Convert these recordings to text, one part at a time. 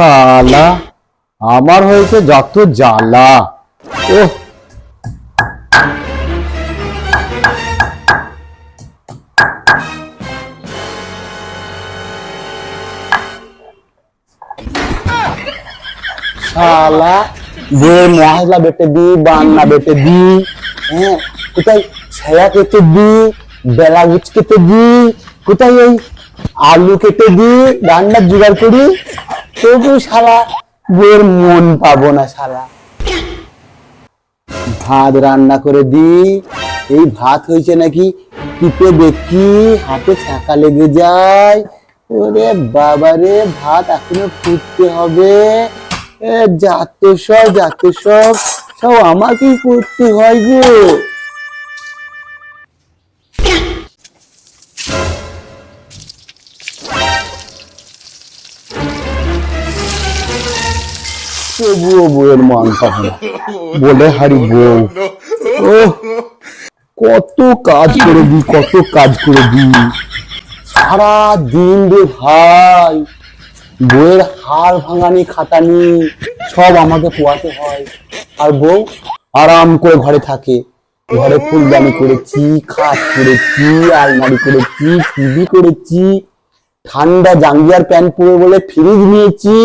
শালা। আমার হয়েছে যত জ্বালা। ও শালা, যে মশলা বেটে দি, বান্না বেটে দি হ্যাঁ কোথায় ছায়া কেটে দি, বেলা গুচ কেটে দি, কোথায় ওই আলু কেটে দি, রান্নার জোগাড় করি তবু শালা বইয়ের মন পাবো না শালা। ভাত রান্না করে দি এই ভাত হয়েছে নাকি টিপে দেখি, হাতে ছাকা লেগে যায়। ওরে বাবারে ভাত এখনও ফুটতে হবে। যাত সব যাত সব সব আমাকেই করতে হয় গো। তবুও বউয়ের মান পাবো না। বলে হারি বউ। ও কত কাজ করে দি কত কাজ করে দি সারা দিন রে ভাই, বউয়ের হাড় ভাঙানি, খাটানি, সব আমাকে পোয়াতে হয়। আর বউ আরাম করে ঘরে থাকে। ঘরে ফুলদানি করেছি, খাট করেছি, আলমারি করেছি, টিভি করেছি, ঠান্ডা জাঙ্গিয়ার প্যান্ট পরে বলে ফ্রিজ নিয়েছি।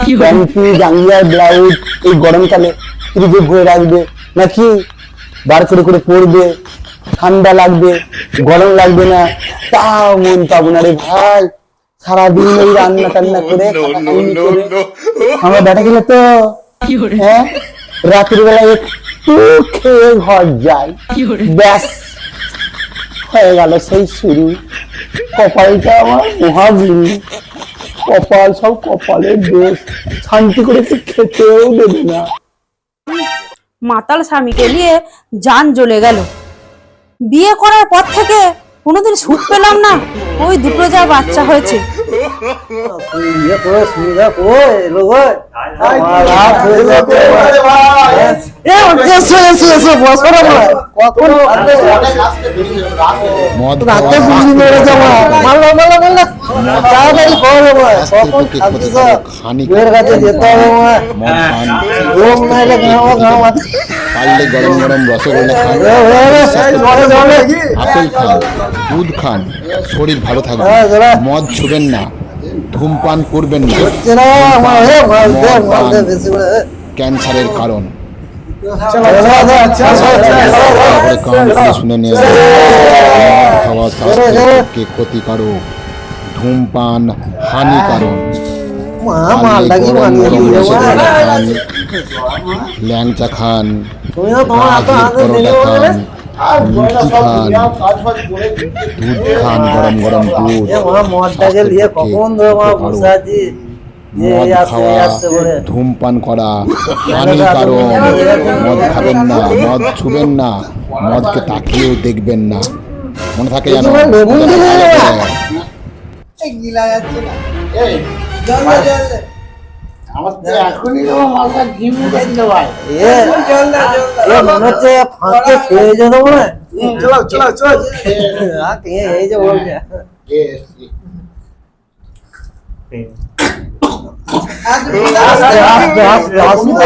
প্যান্টি জাঙ্গিয়ার ব্লাউজ এই গরমকালে ফ্রিজে ভরে রাখবে নাকি বার করে করে পরবে ঠান্ডা লাগবে গরম লাগবে না? তাও মন পাবো না রে ভাই। সারাদিন ওই রান্না টান্না করে আমরা বেটা গেলে তো হ্যাঁ? রাত্রি বেলা একটু খেয়ে ঘর যাই। ব্যাস। হয়ে গেল সেই শুরু। কপালটা আমার মহাগুরু কপাল সব কপালের দোষ। শান্তি করে একটু খেতেও দেবে না। মাতাল স্বামীকে নিয়ে যান জ্বলে গেল। বিয়ে করার পর থেকে কোনোদিন সুখ পেলাম না। ওই দুটো যা বাচ্চা হয়েছে। মারলো মারলো মারলো। তাড়াতাড়ি করো ভাই কখন খাচ্ছিস বিয়ের কাছে যেতে হবে ভাই রোগ নাইলে ঘামা ঘামা পারলে গরম গরম রসগোল্লা খান জলে জলে আপেল খান দুধ খান শরীর ভালো থাকবে হ্যাঁ। মদ ছুবেন না ধূমপান করবেন না। ক্যান্সারের কারণ শুনে মদ খাওয়া স্বাস্থ্যকে ক্ষতিকারক ধূমপান হানিকারক ল্যাংচা খান খান লুচি খান দুধ খান গরম গরম দুধ মদ খাওয়া ধূমপান করা হানিকারক মদ খাবেন না মদ ছুবেন না মদকে তাকিয়েও দেখবেন না। মনে থাকে জানো তোমার লেবু দিলে না? এ এ মনে হচ্ছে ফাঁকে খেয়ে যেত মনে হয়। আ, কে এই যে বলছে। আস্তে। আস্তে আস্তে আস্তে।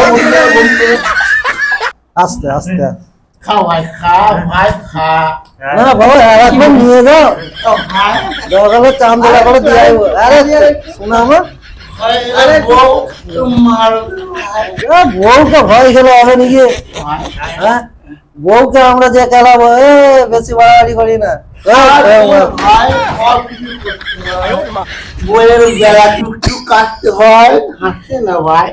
আস্তে আস্তে। খাওয়াই খা ভাই খা না বাবা এখন নিয়ে যাও দরকার চাঁদ দেওয়া করে দিয়ে আরে শোনা আমার বউকে ভয় খেলে হবে নাকি হ্যাঁ বউকে আমরা যে খেলাবো এ বেশি বাড়াবাড়ি করি না বইয়ের বেলা টুকটুক কাটতে হয় হাসে না ভাই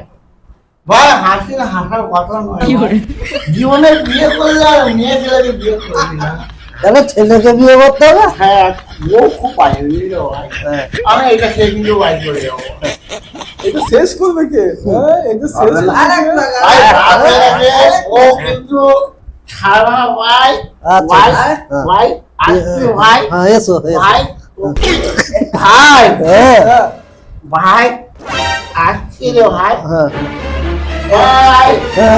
ভাই হাসি না হাসার কথা নয়। ভাই। জীবনে বিয়ে করলে আর মেয়ে ছেলেকে বিয়ে করবি না। তাহলে ছেলেকে বিয়ে করতে হবে? হ্যাঁ বউ খুব হ্যাঁ। আমি এটা সে কিন্তু বাই করে যাব এটা শেষ করবে কে? হ্যাঁ এটা শেষ ও কিন্তু ভাই আচ্ছা, ভাই। ভাই আসছি ভাই। হ্যাঁ ভাই ভাই ভাই আসছি রে ভাই। ভাই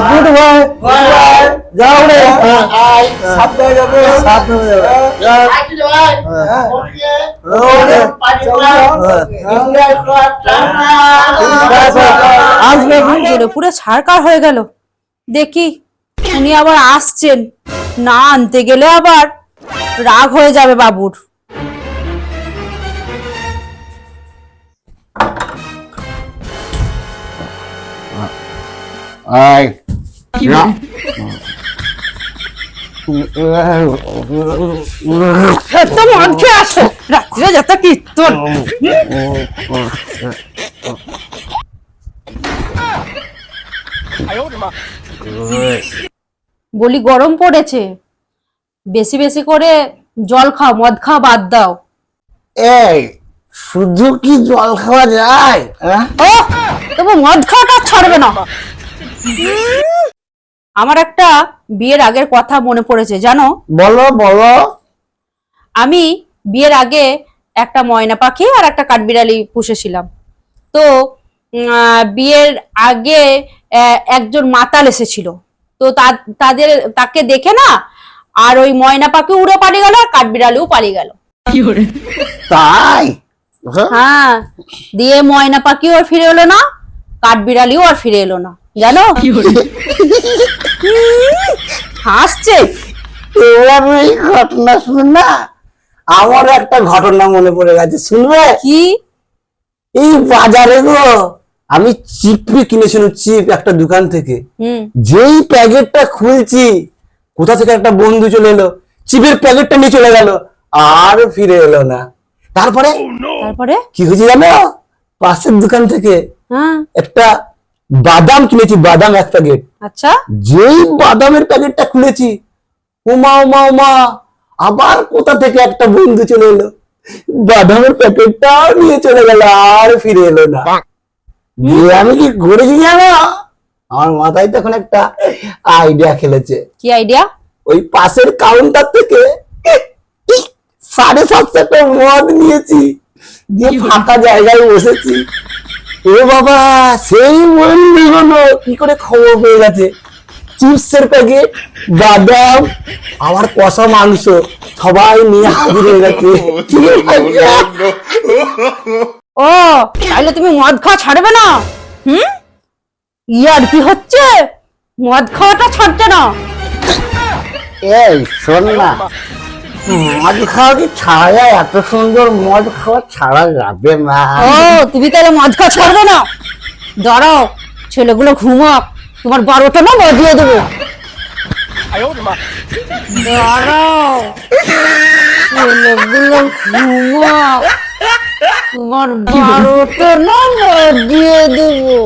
গুড যাও রে। হ্যাঁ যাবে। হ্যাঁ। পারি আসবে জোরে ছাড়কার হয়ে গেল। দেখি উনি আবার আসছেন। না আনতে গেলে আবার রাগ হয়ে যাবে বাবুর। আয় না তো মদ খেয়ে আসো রাত্রে যত কীর্তন বলি গরম পড়েছে। বেশি বেশি করে জল খাও মদ খাও বাদ দাও। এই শুধু কি জল খাওয়া যায়? হ্যাঁ? তবু মদ খাওয়াটা ছাড়বে না। আমার একটা বিয়ের আগের কথা মনে পড়েছে জানো? বলো বলো। আমি বিয়ের আগে একটা ময়না পাখি আর একটা কাঠবিড়ালি পুষেছিলাম। তো বিয়ের আগে একজন মাতাল এসেছিল। তো তা- তাদের তাকে দেখে না আর ওই ময়না পাখি উড়ে পালিয়ে গেল আর কাঠবিড়ালিও পালিয়ে গেল। তাই? হ্যাঁ? হ্যাঁ দিয়ে ময়না পাখিও আর ফিরে এলো না কাঠবিড়ালিও আর ফিরে এলো না। জানো? হাসছে। এবার এই ঘটনা শুনে না আমার একটা ঘটনা মনে পড়ে গেছে শুনবে? কি? এই বাজারে গো আমি চিপড়ি কিনেছিলাম চিপ একটা দোকান থেকে। যেই প্যাকেটটা খুলছি কোথা থেকে একটা বন্ধু চলে এলো চিপের প্যাকেটটা নিয়ে চলে গেল আর ফিরে এলো না। তারপরে? তারপরে? কি হয়েছে জানো? পাশের দোকান থেকে হ্যাঁ। একটা বাদাম কিনেছি বাদাম এক প্যাকেট। আচ্ছা। যেই বাদামের প্যাকেটটা খুলেছি উমা উমা উমা আবার কোথা থেকে একটা বন্ধু চলে এলো। বাদামের প্যাকেটটা নিয়ে চলে গেল আর ফিরে এলো না। দিয়ে আমি কি করেছি জানো? আমার মাথায় তখন একটা আইডিয়া খেলেছে। কি আইডিয়া ওই পাশের কাউন্টার থেকে সাড়ে সাতশো একটা মদ নিয়েছি। দিয়ে ফাঁকা জায়গায় বসেছি। ও বাবা সেই হলো কি করে খবর পেয়ে গেছে? চিপসের প্যাকেট বাদাম আমার কষা মাংস সবাই নিয়ে হাজির হয়ে গেছে। ও তাহলে তুমি মদ খাওয়া ছাড়বে না? হুম? ইয়ার কি হচ্ছে? মদ খাওয়াটা ছাড়ছে না। এই শোন না। মদ খাওয়া কি ছাড়া যায় এত সুন্দর মদ খাওয়া ছাড়া যাবে না। ও, তুমি তাহলে মদ খাওয়া ছাড়বে না। দাঁড়াও, ছেলেগুলো ঘুমাক। তোমার বারোটা না বাজিয়ে দেবো। দাঁড়াও, ছেলেগুলো ঘুমাক। তোমার বারোটা না বাজিয়ে দেবো।